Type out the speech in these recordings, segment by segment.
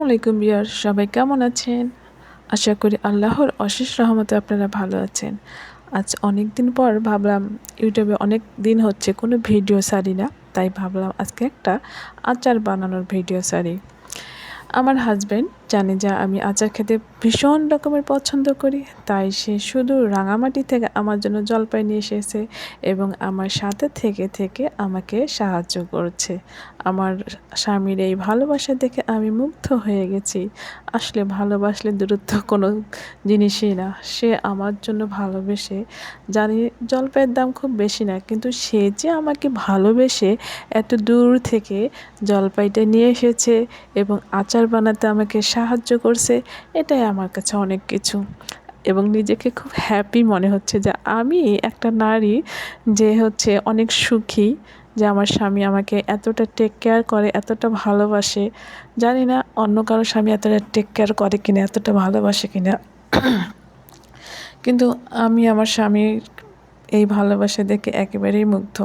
আসসালামাইকুম বিয়ার সবাই কেমন আছেন? আশা করি আল্লাহর অশেষ রহমতে আপনারা ভালো আছেন। আজ অনেক দিন পর ভাবলাম, ইউটিউবে অনেক দিন হচ্ছে কোনো ভিডিও সারি না, তাই ভাবলাম আজকে একটা আচার বানানোর ভিডিও সারি আমার হাজব্যান্ড জানে যা আমি আচার খেতে ভীষণ রকমের পছন্দ করি। তাই সে শুধু রাঙামাটি থেকে আমার জন্য জলপাই নিয়ে এসেছে এবং আমার সাথে থেকে থেকে আমাকে সাহায্য করছে। আমার স্বামীর এই ভালোবাসা দেখে আমি মুগ্ধ হয়ে গেছি। আসলে ভালোবাসলে দূরত্ব কোনো জিনিসই না। সে আমার জন্য ভালোবেসে, জানি জলপাইয়ের দাম খুব বেশি না, কিন্তু সে যে আমাকে ভালোবেসে এত দূর থেকে জলপাইটা নিয়ে এসেছে এবং আচার বানাতে আমাকে সাহায্য করছে, এটাই আমার কাছে অনেক কিছু। এবং নিজেকে খুব হ্যাপি মনে হচ্ছে যে আমি একটা নারী যে হচ্ছে অনেক সুখী, যে আমার স্বামী আমাকে এতটা টেক কেয়ার করে, এতটা ভালোবাসে। জানি না অন্য কারও স্বামী এতটা টেক কেয়ার করে কিনা, এতটা ভালোবাসে কিনা। কিন্তু আমি আমার স্বামীর এই ভালোবাসা দেখে একেবারেই মুগ্ধ।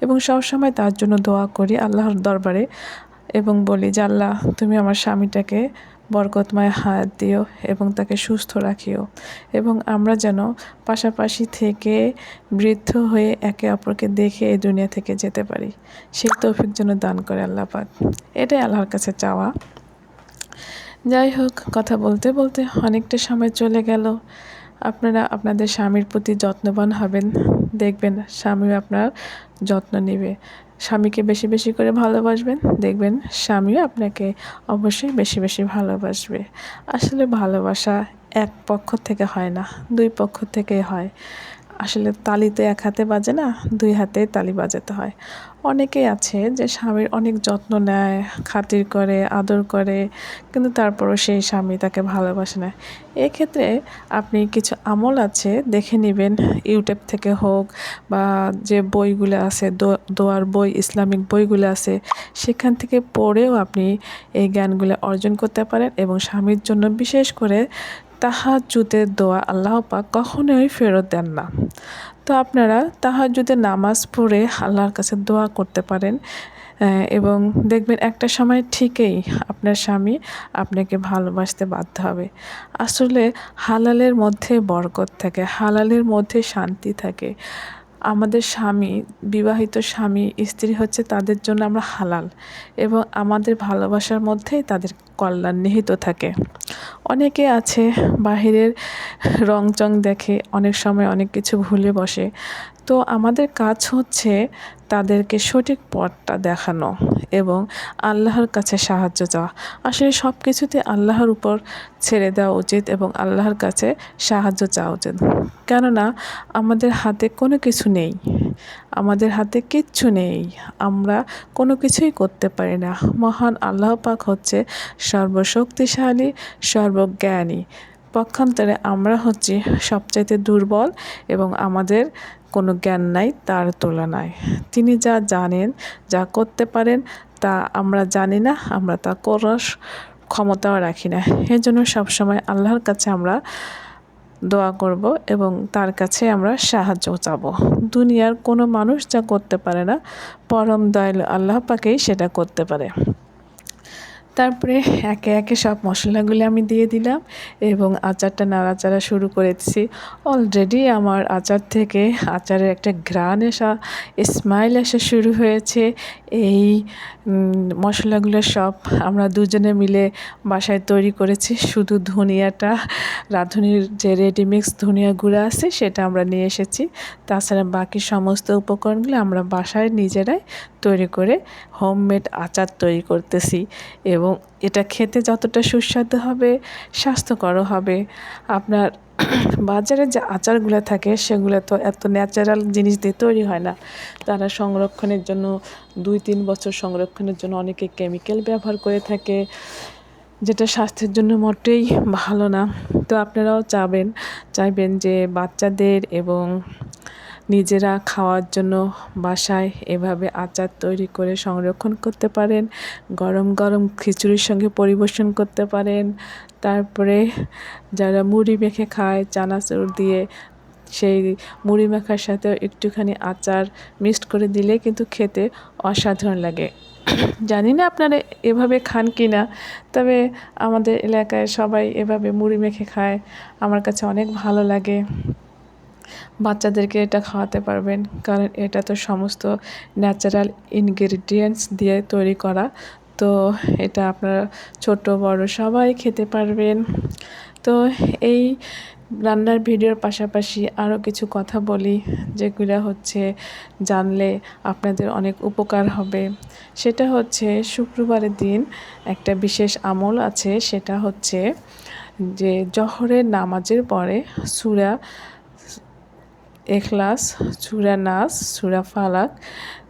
এবং সবসময় তার জন্য দোয়া করি আল্লাহর দরবারে এবং বলি যে, আল্লাহ, তুমি আমার স্বামীটাকে বরকতময় হাত দিও এবং তাকে সুস্থ রাখিও। এবং আমরা যেন পাশাপাশি থেকে বৃদ্ধ হয়ে একে অপরকে দেখে এই দুনিয়া থেকে যেতে পারি। সেই তৌফিক যেন দান করে আল্লাহ পাক। এটাই আল্লাহর কাছে চাওয়া। যাই হোক, কথা বলতে বলতে অনেকটা সময় চলে গেল। আপনারা আপনাদের স্বামীর প্রতি যত্নবান হবেন। দেখবেন স্বামী আপনার যত্ন নেবে। স্বামীকে বেশি বেশি করে ভালোবাসবেন। দেখবেন স্বামীও আপনাকে অবশ্যই বেশি বেশি ভালোবাসবে। আসলে ভালোবাসা এক পক্ষ থেকে হয় না, দুই পক্ষ থেকেই হয়। আসলে তালি তো এক হাতে বাজে না, দুই হাতে তালি বাজাতে হয়। অনেকেই আছে যে স্বামীর অনেক যত্ন নেয়, খাতির করে, আদর করে, কিন্তু তারপরও সেই স্বামী তাকে ভালোবাসে না। এক্ষেত্রে আপনি কিছু আমল আছে, দেখে নেবেন, ইউটিউব থেকে হোক বা যে বইগুলো আছে দোয়ার বই, ইসলামিক বইগুলো আছে, সেখান থেকে পড়েও আপনি এই জ্ঞানগুলো অর্জন করতে পারেন এবং স্বামীর জন্য বিশেষ করে তাহাজুদের দোয়া আল্লাহ কখনোই ফেরত দেন না। তো আপনারা তাহাজুদের নামাজ পড়ে আল্লাহর কাছে দোয়া করতে পারেন এবং দেখবেন একটা সময় ঠিকই আপনার স্বামী আপনাকে ভালোবাসতে বাধ্য হবে। আসলে হালালের মধ্যে বরকত থাকে, হালালের মধ্যে শান্তি থাকে। আমাদের স্বামী, বিবাহিত স্বামী, স্ত্রী হচ্ছে তাদের জন্য আমরা হালাল, এবং আমাদের ভালোবাসার মধ্যেই তাদের কল্যাণ নিহিত থাকে। অনেকে আছে, বাহিরের রং চং দেখে অনেক সময় অনেক কিছু ভুলে বসে। তো আমাদের কাজ হচ্ছে তাদেরকে সঠিক পথটা দেখানো এবং আল্লাহর কাছে সাহায্য চাওয়া। আসলে সব কিছুতে আল্লাহর উপর ছেড়ে দেওয়া উচিত এবং আল্লাহর কাছে সাহায্য চাওয়া উচিত। কেননা, আমাদের হাতে কোনো কিছু নেই। আমাদের হাতে কিচ্ছু নেই। আমরা কোনো কিছুই করতে পারি না। মহান আল্লাহ পাক হচ্ছে সর্বশক্তিশালী, সর্বজ্ঞানী। পক্ষান্তরে আমরা হচ্ছি সবচাইতে দুর্বল এবং আমাদের কোনো জ্ঞান নাই, তার তুলনায় তিনি যা জানেন, যা করতে পারেন, তা আমরা জানি না, আমরা তা করার ক্ষমতাও রাখি না। এর জন্য সবসময় আল্লাহর কাছে আমরা দোয়া করব এবং তার কাছে আমরা সাহায্য চাব। দুনিয়ার কোনো মানুষ যা করতে পারে না, পরম দয়ালু আল্লাহ পাকেই সেটা করতে পারে। তারপরে একে একে সব মশলাগুলি আমি দিয়ে দিলাম এবং আচারটা নাড়াচাড়া শুরু করেছি। অলরেডি আমার আচার থেকে আচারের একটা ঘ্রাণ আসা স্মাইল আসা শুরু হয়েছে। এই মশলাগুলো সব আমরা দুজনে মিলে বাসায় তৈরি করেছি। শুধু ধনিয়াটা, রাঁধুনির যে রেডিমিক্স ধনিয়া গুঁড়া আছে সেটা আমরা নিয়ে এসেছি। তাছাড়া বাকি সমস্ত উপকরণগুলো আমরা বাসায় নিজেরাই তৈরি করে হোমমেড আচার তৈরি করতেছি এবং এটা খেতে যতটা সুস্বাদু হবে, স্বাস্থ্যকরও হবে। আপনার বাজারে যে আচারগুলো থাকে, সেগুলো তো এত ন্যাচারাল জিনিস দিয়ে তৈরি হয় না। তারা সংরক্ষণের জন্য, দুই তিন বছর সংরক্ষণের জন্য অনেকে কেমিক্যাল ব্যবহার করে থাকে, যেটা স্বাস্থ্যের জন্য মোটেই ভালো না। তো আপনারাও চাবেন, চাইবেন যে বাচ্চাদের এবং নিজেরা খাওয়ার জন্য বাসায় এভাবে আচার তৈরি করে সংরক্ষণ করতে পারেন, গরম গরম খিচুড়ির সঙ্গে পরিবেশন করতে পারেন। তারপরে যারা মুড়ি মেখে খায়, চানাচুর দিয়ে সেই মুড়ি মাখার সাথে একটুখানি আচার মিক্সড করে দিলে কিন্তু খেতে অসাধারণ লাগে। জানি না আপনারা এভাবে খান কি না, তবে আমাদের এলাকায় সবাই এভাবে মুড়ি মেখে খায়, আমার কাছে অনেক ভালো লাগে। বাচ্চাদেরকে এটা খাওয়াতে পারবেন। কারণ এটা তো সমস্ত ন্যাচারাল ইনগ্রিডিয়েন্টস দিয়ে তৈরি করা। তো এটা আপনারা ছোট, বড় সবাই খেতে পারবেন। তো এই রান্নার ভিডিওর পাশাপাশি আরও কিছু কথা বলি, যেগুলো হচ্ছে জানলে আপনাদের অনেক উপকার হবে। সেটা হচ্ছে শুক্রবারের দিন একটা বিশেষ আমল আছে, সেটা হচ্ছে যে জহরের নামাজের পরে সুরা এখলাস সুরা নাস সুরা ফালাক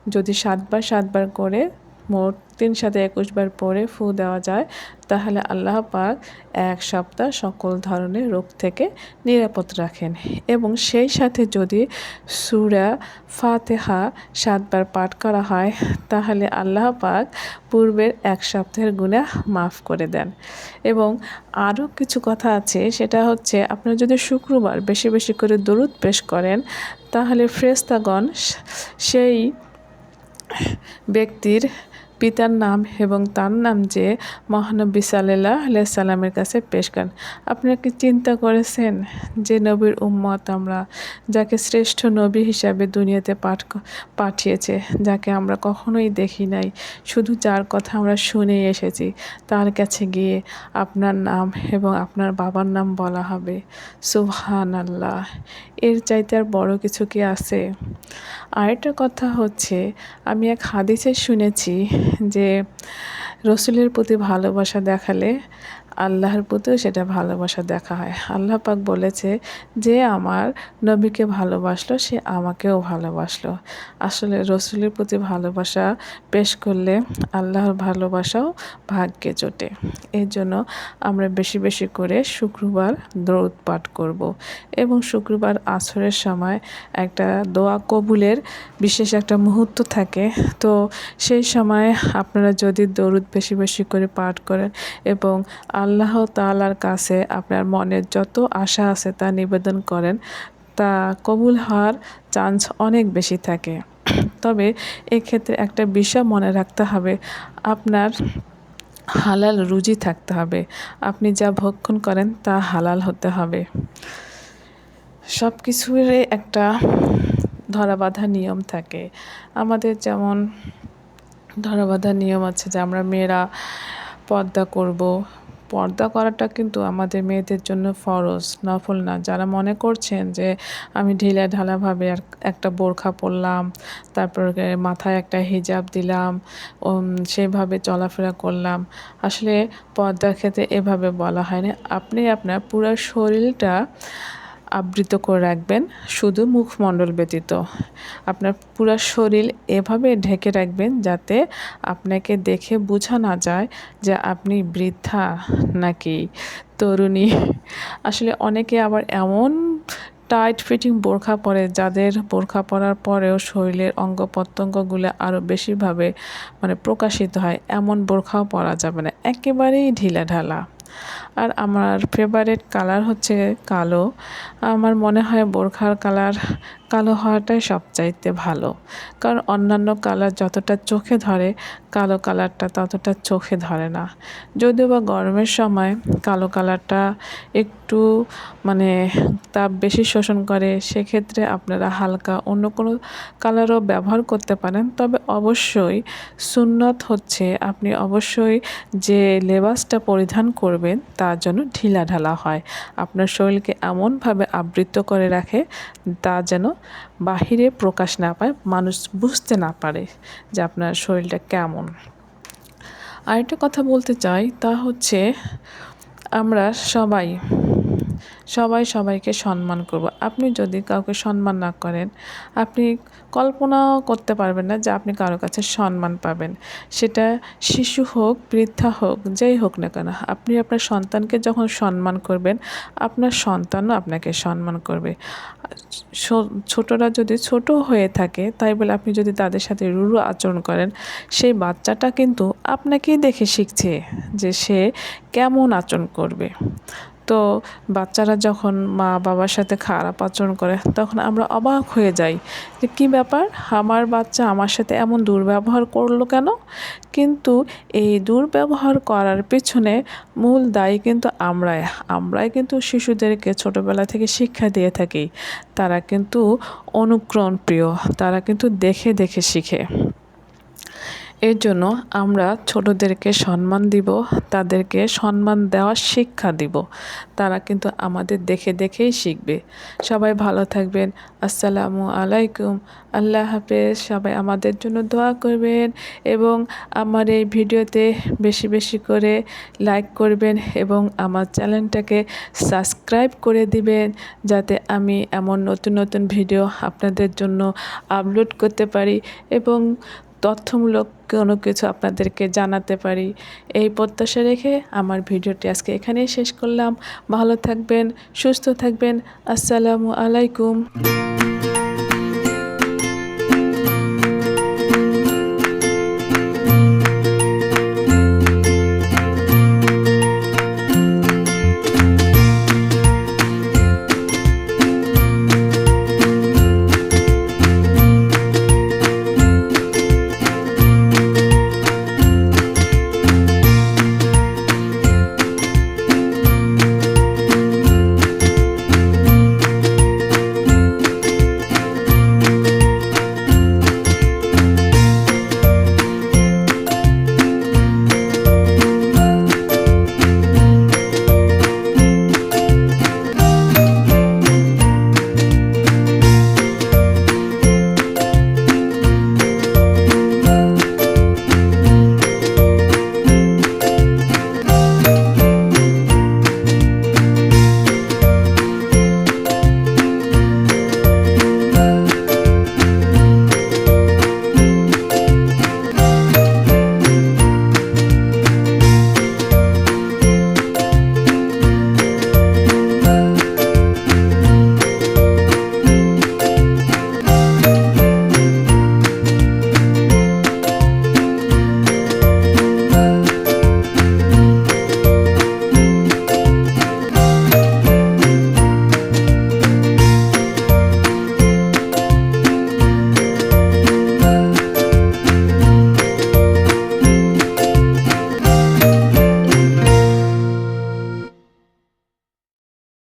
যদি সাতবার সাতবার করে মোট তিন সাথে একুশ বার পরে ফু দেওয়া যায়, তাহলে আল্লাহ পাক এক সপ্তাহ সকল ধরনের রোগ থেকে নিরাপদ রাখেন। এবং সেই সাথে যদি সুরা ফাতেহা সাতবার পাঠ করা হয়, তাহলে আল্লাহ পাক পূর্বের এক সপ্তাহের গুণা মাফ করে দেন। এবং আরও কিছু কথা আছে, সেটা হচ্ছে আপনারা যদি শুক্রবার বেশি বেশি করে দরুদ পেশ করেন, তাহলে ফ্রেস্তাগণ সেই ব্যক্তির পিতার নাম এবং তার নাম যে মহানবী সাল্লাহ সাল্লামের কাছে পেশ করেন। আপনারা কি চিন্তা করেছেন যে নবীর উম্মত আমরা যাকে শ্রেষ্ঠ নবী হিসাবে দুনিয়াতে পাঠ পাঠিয়েছে, যাকে আমরা কখনোই দেখি নাই, শুধু যার কথা আমরা শুনেই এসেছি, তার কাছে গিয়ে আপনার নাম এবং আপনার বাবার নাম বলা হবে? সুবহান আল্লাহ এর চাইতে আর বড় কিছু কি আছে? আরেকটা কথা হচ্ছে, আমি এক হাদিসে শুনেছি যে রসুলের প্রতি ভালোবাসা দেখালে আল্লাহর প্রতিও সেটা ভালোবাসা দেখা হয়। আল্লাহ পাক বলেছে যে, আমার নবীকে ভালোবাসলো, সে আমাকেও ভালোবাসলো। আসলে রসুলের প্রতি ভালোবাসা পেশ করলে আল্লাহর ভালোবাসাও ভাগ্যে জোটে। এই জন্য আমরা বেশি বেশি করে শুক্রবার দৌড় পাঠ করব এবং শুক্রবার আসরের সময় একটা দোয়া কবুলের বিশেষ একটা মুহূর্ত থাকে। তো সেই সময় আপনারা যদি দরুদ বেশি বেশি করে পাঠ করেন এবং আল্লাহ তালার কাছে আপনার মনের যত আশা আছে তা নিবেদন করেন, তা কবুল হওয়ার চান্স অনেক বেশি থাকে। তবে এক্ষেত্রে একটা বিষয় মনে রাখতে হবে, আপনার হালাল রুজি থাকতে হবে। আপনি যা ভক্ষণ করেন তা হালাল হতে হবে। সব কিছুরই একটা ধরা বাঁধা নিয়ম থাকে। আমাদের যেমন ধরা বাঁধা নিয়ম আছে যে আমরা মেয়েরা পর্দা করব পর্দা করাটা কিন্তু আমাদের মেয়েদের জন্য ফরজ, নফল না। যারা মনে করছেন যে আমি ঢিলা ঢালাভাবে একটা বোরখা পরলাম, তারপর মাথায় একটা হিজাব দিলাম সেভাবে চলাফেরা করলাম, আসলে পর্দার ক্ষেত্রে এভাবে বলা হয় না আপনি আপনার পুরো শরীরটা আবৃত করে রাখবেন, শুধু মুখমণ্ডল ব্যতীত। আপনার পুরো শরীর এভাবে ঢেকে রাখবেন যাতে আপনাকে দেখে বোঝা না যায় যে আপনি বৃদ্ধা নাকি তরুণী। আসলে অনেকে আবার এমন টাইট ফিটিং বোরখা পরে, যাদের বোরখা পরার পরেও শরীরের অঙ্গ প্রত্যঙ্গগুলো আরও বেশিভাবে মানে প্রকাশিত হয়, এমন বোরখাও পরা যাবে না। একেবারেই ঢিলা ঢালা আর আমার ফেভারেট কালার হচ্ছে কালো। আমার মনে হয় বোরখার কালার কালো হওয়াটাই সবচাইতে ভালো। কারণ অন্যান্য কালার যতটা চোখে ধরে, কালো কালারটা ততটা চোখে ধরে না। যদিও বা গরমের সময় কালো কালারটা একটু মানে তাপ বেশি শোষণ করে, সেক্ষেত্রে আপনারা হালকা অন্য কোনো কালারও ব্যবহার করতে পারেন। তবে অবশ্যই সুন্নত হচ্ছে, আপনি অবশ্যই যে লেবাসটা পরিধান করবেন তার যেন ঢিলা ঢালা হয়। আপনার শরীরকে এমনভাবে আবৃত করে রাখে, তা যেন বাহিরে প্রকাশ না পায়, মানুষ বুঝতে না পারে যে আপনার শরীরটা কেমন। আরেকটা কথা বলতে চাই, তা হচ্ছে আমরা সবাই সবাই সবাইকে সম্মান করব। আপনি যদি কাউকে সম্মান না করেন, আপনি কল্পনাও করতে পারবেন না যে আপনি কারও কাছে সম্মান পাবেন। সেটা শিশু হোক, বৃদ্ধা হোক, যেই হোক না কেন, আপনি আপনার সন্তানকে যখন সম্মান করবেন, আপনার সন্তানও আপনাকে সম্মান করবে। ছোটরা যদি ছোট হয়ে থাকে, তাই বলে আপনি যদি তাদের সাথে রুরু আচরণ করেন, সেই বাচ্চাটা কিন্তু আপনাকেই দেখে শিখছে যে সে কেমন আচরণ করবে। তো বাচ্চারা যখন মা বাবার সাথে খারাপ আচরণ করে, তখন আমরা অবাক হয়ে যাই যে কী ব্যাপার? আমার বাচ্চা আমার সাথে এমন দুর্ব্যবহার করল কেন? কিন্তু এই দুর্ব্যবহার করার পেছনে মূল দায়ী কিন্তু আমরাই। আমরাই কিন্তু শিশুদেরকে ছোটোবেলা থেকে শিক্ষা দিয়ে থাকি। তারা কিন্তু অনুকরণ প্রিয় তারা কিন্তু দেখে দেখে শিখে। এর জন্য আমরা ছোটদেরকে সম্মান দিব, তাদেরকে সম্মান দেওয়ার শিক্ষা দিব। তারা কিন্তু আমাদের দেখে দেখেই শিখবে। সবাই ভালো থাকবেন। আসসালামু আলাইকুম। আল্লাহ হাফেজ। সবাই আমাদের জন্য দোয়া করবেন এবং আমার এই ভিডিওতে বেশি বেশি করে লাইক করবেন এবং আমার চ্যানেলটাকে সাবস্ক্রাইব করে দিবেন যাতে আমি এমন নতুন নতুন ভিডিও আপনাদের জন্য আপলোড করতে পারি এবং তথ্যমূলক কোনো কিছু আপনাদেরকে জানাতে পারি। এই প্রত্যাশা রেখে আমার ভিডিওটি আজকে এখানেই শেষ করলাম। ভালো থাকবেন, সুস্থ থাকবেন। আসসালামু আলাইকুম।